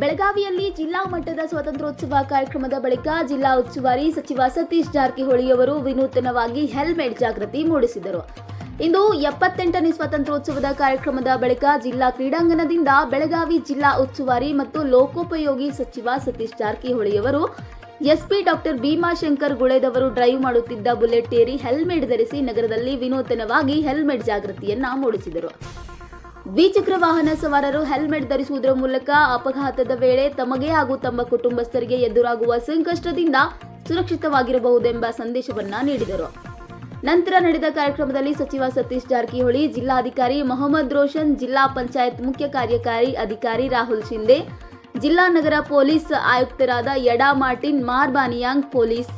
ಬೆಳಗಾವಿಯಲ್ಲಿ ಜಿಲ್ಲಾ ಮಟ್ಟದ ಸ್ವಾತಂತ್ರ್ಯೋತ್ಸವ ಕಾರ್ಯಕ್ರಮದ ಬಳಿಕ ಜಿಲ್ಲಾ ಉಸ್ತುವಾರಿ ಸಚಿವ ಸತೀಶ್ ಜಾರಕಿಹೊಳಿ ಅವರು ವಿನೂತನವಾಗಿ ಹೆಲ್ಮೆಟ್ ಜಾಗೃತಿ ಮೂಡಿಸಿದರು. ಇಂದು ಎಪ್ಪತ್ತೆಂಟನೇ ಸ್ವಾತಂತ್ರ್ಯೋತ್ಸವದ ಕಾರ್ಯಕ್ರಮದ ಬಳಿಕ ಜಿಲ್ಲಾ ಕ್ರೀಡಾಂಗಣದಿಂದ ಬೆಳಗಾವಿ ಜಿಲ್ಲಾ ಉಸ್ತುವಾರಿ ಮತ್ತು ಲೋಕೋಪಯೋಗಿ ಸಚಿವ ಸತೀಶ್ ಜಾರಕಿಹೊಳಿ ಅವರು, ಎಸ್ಪಿ ಡಾಕ್ಟರ್ ಭೀಮಾಶಂಕರ್ ಗುಳೇದವರು ಡ್ರೈವ್ ಮಾಡುತ್ತಿದ್ದ ಬುಲೆಟ್ ಏರಿ ಹೆಲ್ಮೆಟ್ ಧರಿಸಿ ನಗರದಲ್ಲಿ ವಿನೂತನವಾಗಿ ಹೆಲ್ಮೆಟ್ ಜಾಗೃತಿಯನ್ನ ಮೂಡಿಸಿದರು. ದ್ವಿಚಕ್ರ ವಾಹನ ಸವಾರರು ಹೆಲ್ಮೆಟ್ ಧರಿಸುವುದರ ಮೂಲಕ ಅಪಘಾತದ ವೇಳೆ ತಮಗೆ ಹಾಗೂ ತಮ್ಮ ಕುಟುಂಬಸ್ಥರಿಗೆ ಎದುರಾಗುವ ಸಂಕಷ್ಟದಿಂದ ಸುರಕ್ಷಿತವಾಗಿರಬಹುದೆಂಬ ಸಂದೇಶವನ್ನ ನೀಡಿದರು. ನಂತರ ನಡೆದ ಕಾರ್ಯಕ್ರಮದಲ್ಲಿ ಸಚಿವ ಸತೀಶ್ ಜಾರಕಿಹೊಳಿ, ಜಿಲ್ಲಾಧಿಕಾರಿ ಮೊಹಮ್ಮದ್ ರೋಷನ್, ಜಿಲ್ಲಾ ಪಂಚಾಯತ್ ಮುಖ್ಯ ಕಾರ್ಯಕಾರಿ ಅಧಿಕಾರಿ ರಾಹುಲ್ ಶಿಂದೆ ಜಿಲ್ಲಾ ನಗರ ಪೊಲೀಸ್ ಆಯುಕ್ತರಾದ ಯಡಾ ಮಾರ್ಟಿನ್, ಮಾರ್ಬಾನಿಯಾಂಗ್ ಪೊಲೀಸ್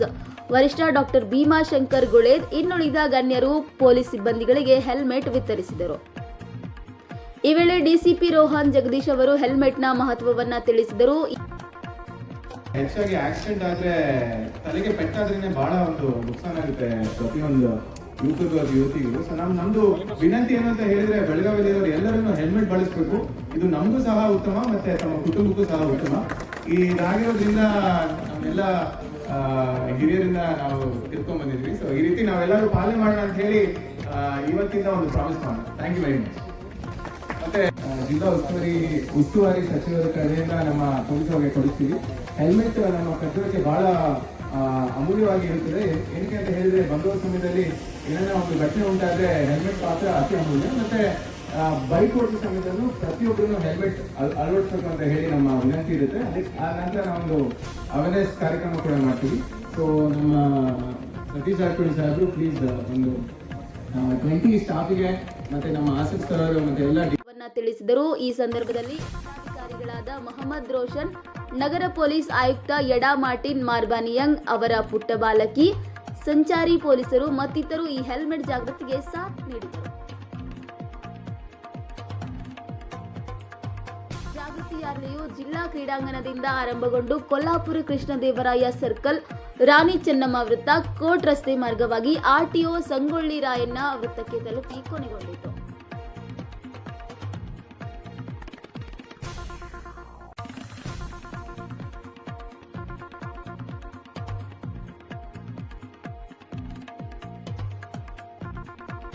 ವರಿಷ್ಠ ಡಾಕ್ಟರ್ ಭೀಮಾಶಂಕರ್ ಗುಳೇದ್, ಇನ್ನುಳಿದ ಗಣ್ಯರು ಪೊಲೀಸ್ ಸಿಬ್ಬಂದಿಗಳಿಗೆ ಹೆಲ್ಮೆಟ್ ವಿತರಿಸಿದರು. ಈ ವೇಳೆ ಡಿಸಿಪಿ ರೋಹನ್ ಜಗದೀಶ್ ಅವರು ಹೆಲ್ಮೆಟ್ನ ಮಹತ್ವವನ್ನ ತಿಳಿಸಿದರು. ಹೆಚ್ಚಾಗಿ ಆಕ್ಸಿಡೆಂಟ್ ಆದ್ರೆ ತಲೆಗೆ ಪೆಟ್ಟಾದ್ರೇನೆ ಬಹಳ ಒಂದು ನುಕ್ಸಾನ್ ಆಗುತ್ತೆ ಪ್ರತಿಯೊಂದು ಯುವಕರು ಸೊ ನಮ್ ನಮ್ದು ವಿನಂತಿ ಏನಂತ ಅಂತ ಹೇಳಿದ್ರೆ ಬೆಳಗಾವಿಯಲ್ಲಿರೋರು ಎಲ್ಲರನ್ನು ಹೆಲ್ಮೆಟ್ ಬಳಸಬೇಕು. ಇದು ನಮಗೂ ಸಹ ಉತ್ತಮ ಮತ್ತೆ ತಮ್ಮ ಕುಟುಂಬಕ್ಕೂ ಸಹ ಉತ್ತಮ. ಈ ಇದಾಗಿರೋದ್ರಿಂದ ನಮ್ಮೆಲ್ಲ ಹಿರಿಯರಿಂದ ನಾವು ತಿಳ್ಕೊಂಡ್ ಬಂದಿದ್ವಿ ಸೊ ಈ ರೀತಿ ನಾವೆಲ್ಲರೂ ಪಾಲನೆ ಮಾಡೋಣ ಅಂತ ಹೇಳಿ ಇವತ್ತಿಂದ ಒಂದು ಪ್ರಾಮಿಸ್ ಮಾಡೋಣ. ಥ್ಯಾಂಕ್ ಯು ವೆರಿ ಮಚ್ ಮತ್ತೆ ಜಿಲ್ಲಾ ಉಸ್ತುವಾರಿ ಉಸ್ತುವಾರಿ ಸಚಿವರ ಕಡೆಯಿಂದ ನಮ್ಮ ಪೊಲೀಸರಿಗೆ ಕೊಡಿಸ್ತೀವಿ. ಹೆಲ್ಮೆಟ್ ನಮ್ಮ ಕರ್ತವ್ಯಕ್ಕೆ ಬಹಳ ಅಮೂಲ್ಯವಾಗಿ ಇರುತ್ತದೆ. ಏನಕ್ಕೆ ಅಂತ ಹೇಳಿದ್ರೆ ಬಂದ ಸಮಯದಲ್ಲಿ ಏನಾದ್ರೂ ಒಂದು ಘಟನೆ ಉಂಟಾದ್ರೆ ಹೆಲ್ಮೆಟ್ ಪಾತ್ರ ಅತಿ ಅಮೂಲ್ಯ. ಮತ್ತೆ ಬೈಕ್ ಓಡಿಸೋ ಸಮಯದಲ್ಲೂ ಪ್ರತಿಯೊಬ್ಬರೂ ಹೆಲ್ಮೆಟ್ ಅಳವಡಿಸಬೇಕು ಅಂತ ಹೇಳಿ ನಮ್ಮ ವಿನಂತಿ ಇರುತ್ತೆ. ಆ ನಂತರ ನಾವೊಂದು ಅವೇರ್ನೆಸ್ ಕಾರ್ಯಕ್ರಮ ಕೂಡ ಮಾಡ್ತೀವಿ. ಸೊ ನಮ್ಮ ಸತೀಶ್ ಜಾರಕಿಹೊಳಿ ಸಾಹೇಬರು ಪ್ಲೀಸ್ ಒಂದು ಟ್ವೆಂಟಿ ಸ್ಟಾಫಿಗೆ ಮತ್ತೆ ನಮ್ಮ ಆಸಕ್ತರು ಮತ್ತೆ ಎಲ್ಲ ತಿಳಿಸಿದರು. ಈ ಸಂದರ್ಭದಲ್ಲಿ ಅಧಿಕಾರಿಗಳಾದ ಮೊಹಮ್ಮದ್ ರೋಷನ್, ನಗರ ಪೊಲೀಸ್ ಆಯುಕ್ತ ಯಡಾ ಮಾರ್ಟಿನ್ ಮಾರ್ಬಾನಿಯಂಗ್ ಅವರ ಪುಟ್ಟ ಬಾಲಕಿ, ಸಂಚಾರಿ ಪೊಲೀಸರು ಮತ್ತಿತರರು ಈ ಹೆಲ್ಮೆಟ್ ಜಾಗೃತಿಗೆ ಸಾಥ್ ನೀಡಿದರು. ಜಾಗೃತಿ ಯಾತ್ರೆಯು ಜಿಲ್ಲಾ ಕ್ರೀಡಾಂಗಣದಿಂದ ಆರಂಭಗೊಂಡು ಕೊಲ್ಲಾಪುರ ಕೃಷ್ಣದೇವರಾಯ ಸರ್ಕಲ್, ರಾಣಿ ಚೆನ್ನಮ್ಮ ವೃತ್ತ ಕೋಟ್ ರಸ್ತೆ ಮಾರ್ಗವಾಗಿ ಆರ್ಟಿಒ ಸಂಗೊಳ್ಳಿ ರಾಯಣ್ಣ ವೃತ್ತಕ್ಕೆ ತಲುಪಿ ಕೊನೆಗೊಂಡಿತು.